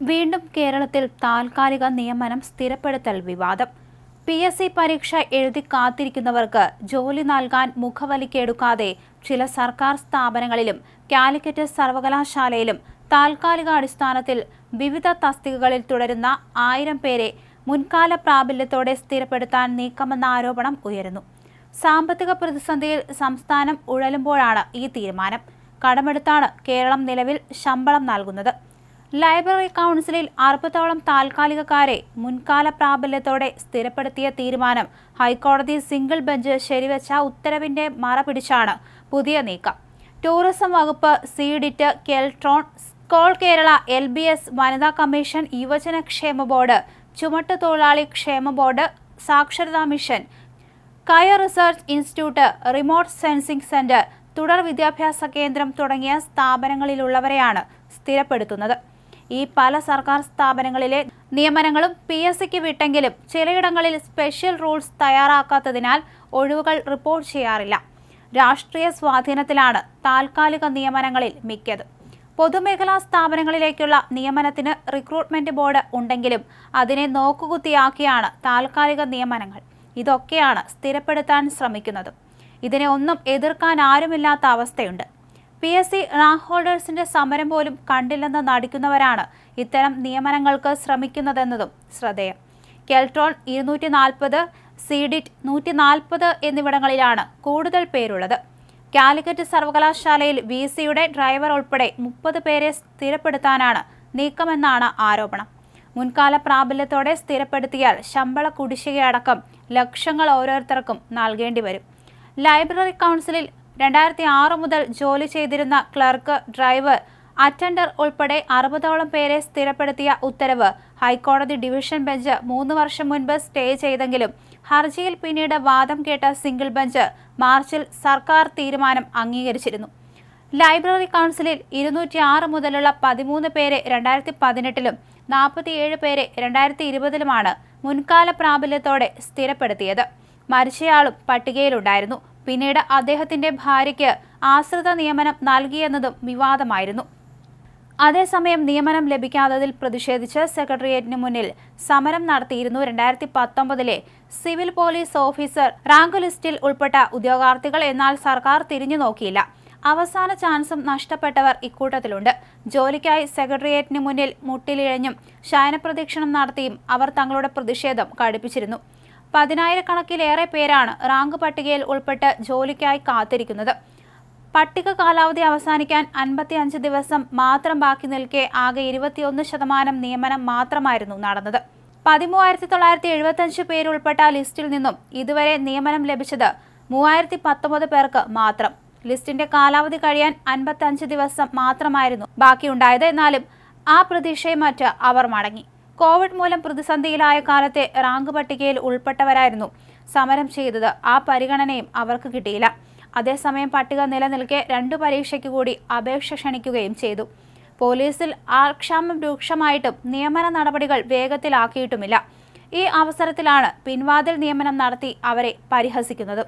വീണ്ടും കേരളത്തിൽ താൽക്കാലിക നിയമനം സ്ഥിരപ്പെടുത്തൽ വിവാദം. പി എസ് സി പരീക്ഷ എഴുതി കാത്തിരിക്കുന്നവർക്ക് ജോലി നൽകാൻ മുഖവലിക്കെടുക്കാതെ ചില സർക്കാർ സ്ഥാപനങ്ങളിലും കാലിക്കറ്റ് സർവകലാശാലയിലും താൽക്കാലിക അടിസ്ഥാനത്തിൽ വിവിധ തസ്തികകളിൽ തുടരുന്ന ആയിരം പേരെ മുൻകാല പ്രാബല്യത്തോടെ സ്ഥിരപ്പെടുത്താൻ നീക്കമെന്ന ആരോപണം ഉയരുന്നു. സാമ്പത്തിക പ്രതിസന്ധിയിൽ സംസ്ഥാനം ഉഴലുമ്പോഴാണ് ഈ തീരുമാനം. കടമെടുത്താണ് കേരളം നിലവിൽ ശമ്പളം നൽകുന്നത്. ലൈബ്രറി കൗൺസിലിൽ അറുപതോളം താൽക്കാലികക്കാരെ മുൻകാല പ്രാബല്യത്തോടെ സ്ഥിരപ്പെടുത്തിയ തീരുമാനം ഹൈക്കോടതി സിംഗിൾ ബെഞ്ച് ശരിവെച്ച ഉത്തരവിന്റെ മറ പിടിച്ചാണ് പുതിയ നീക്കം. ടൂറിസം വകുപ്പ് C DIT Keltron Scole Kerala L B S വനിതാ കമ്മീഷൻ യുവജന ക്ഷേമ ബോർഡ് ചുമട്ടുതൊഴിലാളി ക്ഷേമ ബോർഡ് സാക്ഷരതാ മിഷൻ കയർ research institute remote sensing centre തുടർ വിദ്യാഭ്യാസ കേന്ദ്രം തുടങ്ങിയ സ്ഥാപനങ്ങളിലുള്ളവരെയാണ് സ്ഥിരപ്പെടുത്തുന്നത്. ഈ പല സർക്കാർ സ്ഥാപനങ്ങളിലെ നിയമനങ്ങളും പി എസ് സിക്ക് വിട്ടെങ്കിലും ചിലയിടങ്ങളിൽ സ്പെഷ്യൽ റൂൾസ് തയ്യാറാക്കാത്തതിനാൽ ഒഴിവുകൾ റിപ്പോർട്ട് ചെയ്യാറില്ല. രാഷ്ട്രീയ സ്വാധീനത്തിലാണ് താൽക്കാലിക നിയമനങ്ങളിൽ മിക്കത്. പൊതുമേഖലാ സ്ഥാപനങ്ങളിലേക്കുള്ള നിയമനത്തിന് റിക്രൂട്ട്മെന്റ് ബോർഡ് ഉണ്ടെങ്കിലും അതിനെ നോക്കുകുത്തിയാക്കിയാണ് താൽക്കാലിക നിയമനങ്ങൾ. ഇതൊക്കെയാണ് സ്ഥിരപ്പെടുത്താൻ ശ്രമിക്കുന്നത്. ഇതിനെ ഒന്നും എതിർക്കാൻ ആരുമില്ലാത്ത അവസ്ഥയുണ്ട്. പി എസ് സി റാങ്ക് ഹോൾഡേഴ്സിന്റെ സമരം പോലും കണ്ടില്ലെന്ന് നടിക്കുന്നവരാണ് ഇത്തരം നിയമനങ്ങൾക്ക് ശ്രമിക്കുന്നതെന്നതും ശ്രദ്ധേയം. കെൽട്രോൺ ഇരുന്നൂറ്റി നാൽപ്പത് സീഡിറ്റ് നൂറ്റി നാൽപ്പത് എന്നിവിടങ്ങളിലാണ് കൂടുതൽ പേരുള്ളത്. കാലിക്കറ്റ് സർവകലാശാലയിൽ വി സിയുടെ ഡ്രൈവർ ഉൾപ്പെടെ മുപ്പത് പേരെ സ്ഥിരപ്പെടുത്താനാണ് നീക്കമെന്നാണ് ആരോപണം. മുൻകാല പ്രാബല്യത്തോടെ സ്ഥിരപ്പെടുത്തിയാൽ ശമ്പള കുടിശ്ശികയടക്കം ലക്ഷങ്ങൾ ഓരോരുത്തർക്കും നൽകേണ്ടി വരും ലൈബ്രറി കൗൺസിലിൽ രണ്ടായിരത്തി ആറ് മുതൽ ജോലി ചെയ്തിരുന്ന ക്ലർക്ക് ഡ്രൈവർ അറ്റൻഡർ ഉൾപ്പെടെ അറുപതോളം പേരെ സ്ഥിരപ്പെടുത്തിയ ഉത്തരവ്. ഹൈക്കോടതി ഡിവിഷൻ ബെഞ്ച് മൂന്ന് വർഷം മുൻപ് സ്റ്റേ ചെയ്തെങ്കിലും ഹർജിയിൽ പിന്നീട് വാദം കേട്ട സിംഗിൾ ബെഞ്ച് മാർച്ചിൽ സർക്കാർ തീരുമാനം അംഗീകരിച്ചിരുന്നു. ലൈബ്രറി കൗൺസിലിൽ ഇരുന്നൂറ്റി ആറ് മുതലുള്ള പതിമൂന്ന് പേരെ രണ്ടായിരത്തി പതിനെട്ടിലും നാൽപ്പത്തിയേഴ് പേരെ രണ്ടായിരത്തി ഇരുപതിലുമാണ് മുൻകാല പ്രാബല്യത്തോടെ സ്ഥിരപ്പെടുത്തിയത്. മരിച്ചയാളും പട്ടികയിലുണ്ടായിരുന്നു. പിന്നീട് അദ്ദേഹത്തിന്റെ ഭാര്യയ്ക്ക് ആശ്രിത നിയമനം നൽകിയെന്നതും വിവാദമായിരുന്നു. അതേസമയം നിയമനം ലഭിക്കാത്തതിൽ പ്രതിഷേധിച്ച് സെക്രട്ടേറിയറ്റിന് മുന്നിൽ സമരം നടത്തിയിരുന്നു രണ്ടായിരത്തി പത്തൊമ്പതിലെ സിവിൽ പോലീസ് ഓഫീസർ. റാങ്ക് ലിസ്റ്റിൽ ഉൾപ്പെട്ട ഉദ്യോഗാർത്ഥികൾ എന്നാൽ സർക്കാർ തിരിഞ്ഞു നോക്കിയില്ല. അവസാന ചാൻസും നഷ്ടപ്പെട്ടവർ ഇക്കൂട്ടത്തിലുണ്ട്. ജോലിക്കായി സെക്രട്ടേറിയറ്റിന് മുന്നിൽ മുട്ടിലിഴഞ്ഞും ശയനപ്രദക്ഷിണം നടത്തിയും അവർ തങ്ങളുടെ പ്രതിഷേധം കടുപ്പിച്ചിരുന്നു. പതിനായിരക്കണക്കിലേറെ പേരാണ് റാങ്ക് പട്ടികയിൽ ഉൾപ്പെട്ട് ജോലിക്കായി കാത്തിരിക്കുന്നത്. പട്ടിക കാലാവധി അവസാനിക്കാൻ അൻപത്തി അഞ്ച് ദിവസം മാത്രം ബാക്കി നിൽക്കെ ആകെ ഇരുപത്തിയൊന്ന് ശതമാനം നിയമനം മാത്രമായിരുന്നു നടന്നത്. പതിമൂവായിരത്തി തൊള്ളായിരത്തി എഴുപത്തഞ്ച് പേരുൾപ്പെട്ട ലിസ്റ്റിൽ നിന്നും ഇതുവരെ നിയമനം ലഭിച്ചത് മൂവായിരത്തി പത്തൊമ്പത് പേർക്ക് മാത്രം. ലിസ്റ്റിന്റെ കാലാവധി കഴിയാൻ അൻപത്തഞ്ച് ദിവസം മാത്രമായിരുന്നു ബാക്കിയുണ്ടായത്. എന്നാലും ആ പ്രതീക്ഷയെ മറ്റ് അവർ മടങ്ങി. കോവിഡ് മൂലം പ്രതിസന്ധിയിലായ കാലത്തെ റാങ്ക് പട്ടികയിൽ ഉൾപ്പെട്ടവരായിരുന്നു സമരം ചെയ്തത്. ആ പരിഗണനയും അവർക്ക് കിട്ടിയില്ല. അതേസമയം പട്ടിക നിലനിൽക്കെ രണ്ടു പരീക്ഷയ്ക്ക് കൂടി അപേക്ഷ ക്ഷണിക്കുകയും ചെയ്തു. പോലീസിൽ ആക്ഷാമം രൂക്ഷമായിട്ടും നിയമന നടപടികൾ വേഗത്തിലാക്കിയിട്ടുമില്ല. ഈ അവസരത്തിലാണ് പിൻവാതിൽ നിയമനം നടത്തി അവരെ പരിഹസിക്കുന്നത്.